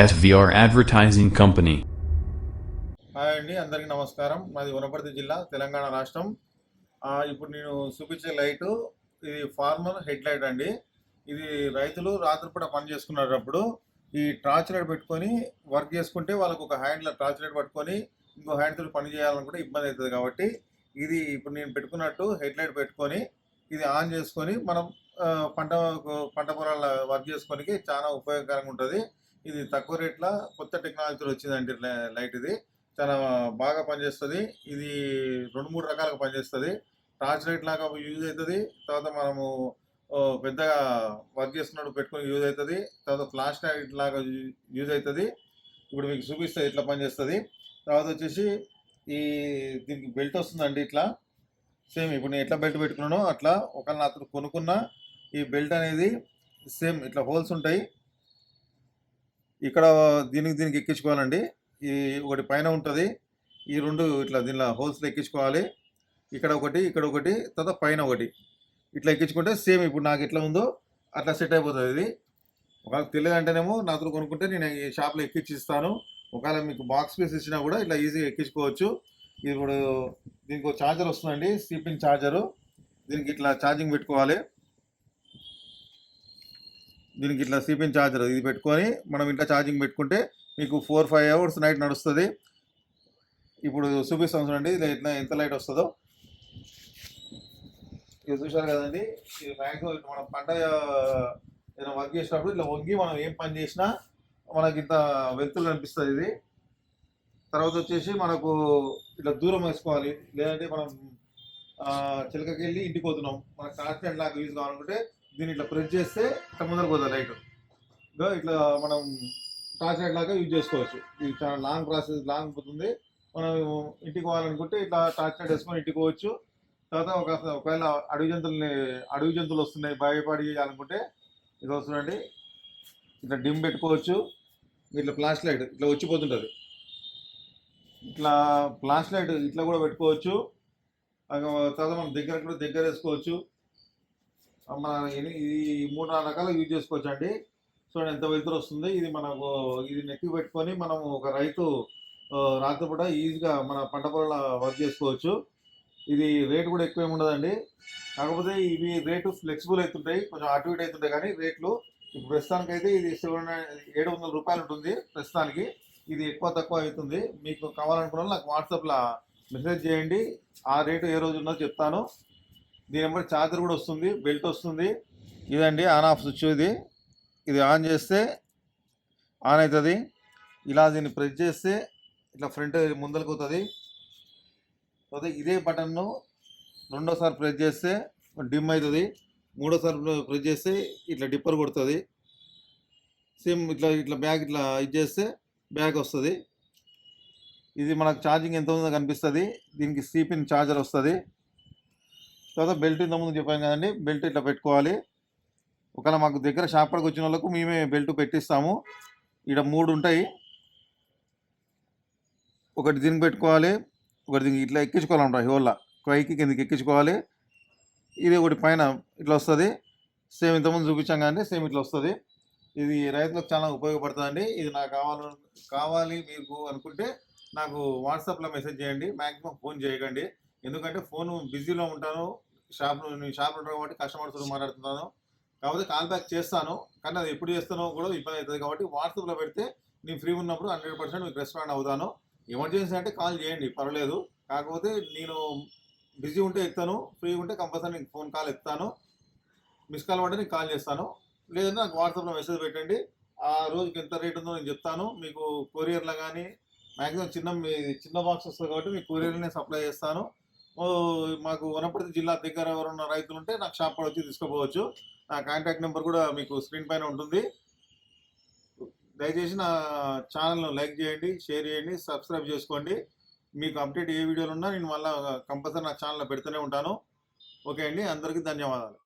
SVR advertising company hi అండి అందరికీ నమస్కారం. మాది వనపర్తి జిల్లా తెలంగాణ రాష్ట్రం. ఇప్పుడు నేను చూపించే లైటు ఇది ఫార్మర్ హెడ్ లైట్ అండి. ఇది రైతులు రాత్రిపూట పని చేసుకునేటప్పుడు ఈ టార్చ్ లైట్ పెట్టుకొని వర్క్ చేసుకుంటే వాళ్ళకు ఒక హ్యాండ్లో టార్చ్ లైట్ పట్టుకొని ఇంకో హ్యాండ్తో పని చేయాలనుకుంటే ఇబ్బంది అవుతుంది కాబట్టి ఇది ఇప్పుడు నేను పెట్టుకున్నట్టు హెడ్ లైట్ పెట్టుకొని ఇది ఆన్ చేసుకొని మనం పంట పంట పొలాల వర్క్ చేసుకోనికి చాలా ఉపయోగకరంగా ఉంటుంది. ఇది తక్కువ రేట్లో కొత్త టెక్నాలజీతో వచ్చిందండి లైట్ ఇది. చాలా బాగా పనిచేస్తుంది. ఇది రెండు మూడు రకాలుగా పనిచేస్తుంది. టార్చ్ లైట్ లాగా యూజ్ అవుతుంది తర్వాత మనము పెద్దగా వర్క్ చేస్తున్నప్పుడు పెట్టుకొని యూజ్ అవుతుంది తర్వాత ఫ్లాష్ లైట్ లాగా యూజ్ అవుతుంది ఇప్పుడు మీకు చూపిస్తే ఇట్లా పనిచేస్తుంది. తర్వాత వచ్చేసి ఈ దీనికి బెల్ట్ వస్తుందండి ఇట్లా. సేమ్ ఇప్పుడు నేను ఎట్లా బెల్ట్ పెట్టుకున్నానో అట్లా ఒకవేళ అతను కొనుక్కున్న ఈ బెల్ట్ అనేది సేమ్ ఇట్లా హోల్స్ ఉంటాయి. ఇక్కడ దీనికి దీనికి ఎక్కించుకోవాలండి. ఈ ఒకటి పైన ఉంటుంది. ఈ రెండు ఇట్లా దీనిలో హోల్స్లో ఎక్కించుకోవాలి. ఇక్కడ ఒకటి ఇక్కడ ఒకటి తర్వాత పైన ఒకటి. ఇట్లా ఎక్కించుకుంటే సేమ్ ఇప్పుడు నాకు ఎట్లా ఉందో అట్లా సెట్ అయిపోతుంది ఇది. ఒకవేళ తెలియదంటేనేమో నాతో కొనుక్కుంటే నేను ఈ షాప్లో ఎక్కించి ఇస్తాను ఒకవేళ మీకు బాక్స్ పీస్ ఇచ్చినా కూడా ఇట్లా ఈజీగా ఎక్కించుకోవచ్చు. ఇప్పుడు దీనికి ఒక ఛార్జర్ వస్తుందండి. Sleeping charger. దీనికి ఇట్లా ఛార్జింగ్ పెట్టుకోవాలి. దీనికి ఇట్లా స్లీపింగ్ ఛార్జర్ ఇది పెట్టుకొని మనం ఇంట్లో ఛార్జింగ్ పెట్టుకుంటే మీకు ఫోర్ ఫైవ్ అవర్స్ నైట్ నడుస్తుంది. ఇప్పుడు చూపిస్తాం చూడండి ఇది ఎంత లైట్ వస్తుందో. ఇది చూశారు కదండి ఇది మ్యాక్సిమం ఇప్పుడు మనం పంట ఏదైనా వర్క్ చేసినప్పుడు ఇట్లా వంగి మనం ఏం పని చేసినా మనకి ఇంత వెలుతులు కనిపిస్తుంది ఇది. తర్వాత వచ్చేసి మనకు ఇట్లా దూరం వేసుకోవాలి. లేదంటే మనం చిలకకెళ్ళి చిలకకి వెళ్ళి ఇంటికి పోతున్నాం. మనకు కాన్స్టెంట్ లాగా యూజ్ కావాలనుకుంటే దీన్ని ఇట్లా ప్రెస్ చేస్తే ఇట్లా ముందరకు పోతుంది లైట్. ఇట్లా మనం టార్చ్ లైట్ లాగా యూజ్ చేసుకోవచ్చు. ఇది చాలా లాంగ్ ప్రాసెస్ లాంగ్ పోతుంది. మనం ఇంటికి పోవాలనుకుంటే ఇట్లా టార్చ్ లైట్ వేసుకొని ఇంటికి పోవచ్చు. తర్వాత ఒక ఒకవేళ అడవి జంతువులని అడవి జంతువులు వస్తున్నాయి భయపడి చేయాలనుకుంటే ఇది వస్తుందండి ఇట్లా డిమ్ పెట్టుకోవచ్చు. ఇట్లా ఫ్లాష్ లైట్ ఇట్లా వచ్చిపోతుంటుంది. ఇట్లా ఫ్లాష్ లైట్ ఇట్లా కూడా పెట్టుకోవచ్చు. తర్వాత మనం దగ్గర కూడా దగ్గర వేసుకోవచ్చు. మన ఇది మూడు నాలుగు రకాలు యూజ్ చేసుకోవచ్చు అండి చూడండి ఎంత వెలుతురు వస్తుంది? ఇది మనకు ఇది నెక్కి పెట్టుకొని మనం ఒక రైతు రాత్రిపూట ఈజీగా మన పంట పొలంలో వర్క్ చేసుకోవచ్చు. ఇది రేటు కూడా ఎక్కువ ఉండదండి. కాకపోతే ఇవి రేటు ఫ్లెక్సిబుల్ అవుతుంటాయి కొంచెం అటు ఇటు అవుతుంటాయి కానీ రేట్లు ఇప్పుడు ప్రస్తుతానికి అయితే ఇది సెవెన్ ఏడు వందల రూపాయలు ఉంటుంది ప్రస్తుతానికి. ఇది ఎక్కువ తక్కువ అవుతుంది. మీకు కావాలనుకున్న నాకు వాట్సాప్లో మెసేజ్ చేయండి. ఆ రేటు ఏ రోజు ఉన్నదో చెప్తాను. దీని వెంబడి ఛార్జర్ కూడా వస్తుంది బెల్ట్ వస్తుంది. ఇదండి ఆన్ ఆఫ్ స్విచ్ ఇది. ఇది ఆన్ చేస్తే ఆన్ అవుతుంది. ఇలా దీన్ని ప్రెస్ చేస్తే ఇట్లా ఫ్రంట్ ముందరకు అవుతుంది. తర్వాత ఇదే బటన్ను రెండోసారి ప్రెస్ చేస్తే డిమ్ అవుతుంది. మూడోసారి ప్రెస్ చేస్తే ఇట్లా డిప్పర్ కొడుతుంది. సేమ్ ఇట్లా ఇట్లా బ్యాగ్ ఇట్లా ఇది చేస్తే బ్యాగ్ వస్తుంది. ఇది మనకు ఛార్జింగ్ ఎంత ఉందో కనిపిస్తుంది. దీనికి స్లీపింగ్ ఛార్జర్ వస్తుంది. తర్వాత బెల్ట్ ఇంతకుముందు చెప్పాను కదండి బెల్ట్ ఇట్లా పెట్టుకోవాలి. ఒకవేళ మాకు దగ్గర షాప్ వచ్చిన వాళ్ళకు మేమే బెల్ట్ పెట్టిస్తాము. ఇక్కడ మూడు ఉంటాయి. ఒకటి దీనికి పెట్టుకోవాలి ఒకటి దీనికి ఇట్లా ఎక్కించుకోవాలంట హోల్లా. పైకి కిందకి ఎక్కించుకోవాలి. ఇది ఒకటి పైన ఇట్లా వస్తుంది. సేమ్ ఇంతకుముందు చూపించాం కానీ సేమ్ ఇట్లా వస్తుంది. ఇది రైతులకు చాలా ఉపయోగపడుతుందండి. ఇది నాకు కావాలి కావాలి మీకు అనుకుంటే నాకు వాట్సాప్లో మెసేజ్ చేయండి మ్యాక్సిమం ఫోన్ చేయకండి. ఎందుకంటే ఫోన్ బిజీలో ఉంటాను. షాప్ నేను షాప్లో ఉంటాను కాబట్టి కస్టమర్స్తో మాట్లాడుతున్నాను. కాకపోతే కాల్ బ్యాక్ చేస్తాను. కానీ అది ఎప్పుడు చేస్తానో కూడా ఇబ్బంది అవుతుంది కాబట్టి వాట్సాప్లో పెడితే నేను ఫ్రీ ఉన్నప్పుడు హండ్రెడ్ పర్సెంట్ మీకు రెస్పాండ్ అవుతాను. ఎమర్జెన్సీ అంటే కాల్ చేయండి పర్వాలేదు. కాకపోతే నేను బిజీ ఉంటే ఎత్తాను ఫ్రీ ఉంటే కంపల్సరీ ఫోన్ కాల్ ఎత్తాను. మిస్ కాల్ పడితే నేను కాల్ చేస్తాను. లేదంటే నాకు వాట్సాప్లో మెసేజ్ పెట్టండి. ఆ రోజుకి ఎంత రేట్ ఉందో నేను చెప్తాను. మీకు కొరియర్లో కానీ మ్యాక్సిమం చిన్న మీ చిన్న బాక్స్ వస్తుంది కాబట్టి మీకు నేను సప్లై చేస్తాను. మాకు వనపర్తి జిల్లా దగ్గర ఎవరున్న రైతులు ఉంటే నాకు షాప్ వచ్చి తీసుకోపోవచ్చు. నా కాంటాక్ట్ నెంబర్ కూడా మీకు స్క్రీన్ పైన ఉంటుంది. దయచేసి నా ఛానల్ను లైక్ చేయండి షేర్ చేయండి సబ్స్క్రైబ్ చేసుకోండి. మీకు అప్డేట్ ఏ వీడియోలు ఉన్నా నేను మళ్ళీ కంపల్సరీ నా ఛానల్లో పెడుతూనే ఉంటాను. ఓకే అండి అందరికీ ధన్యవాదాలు.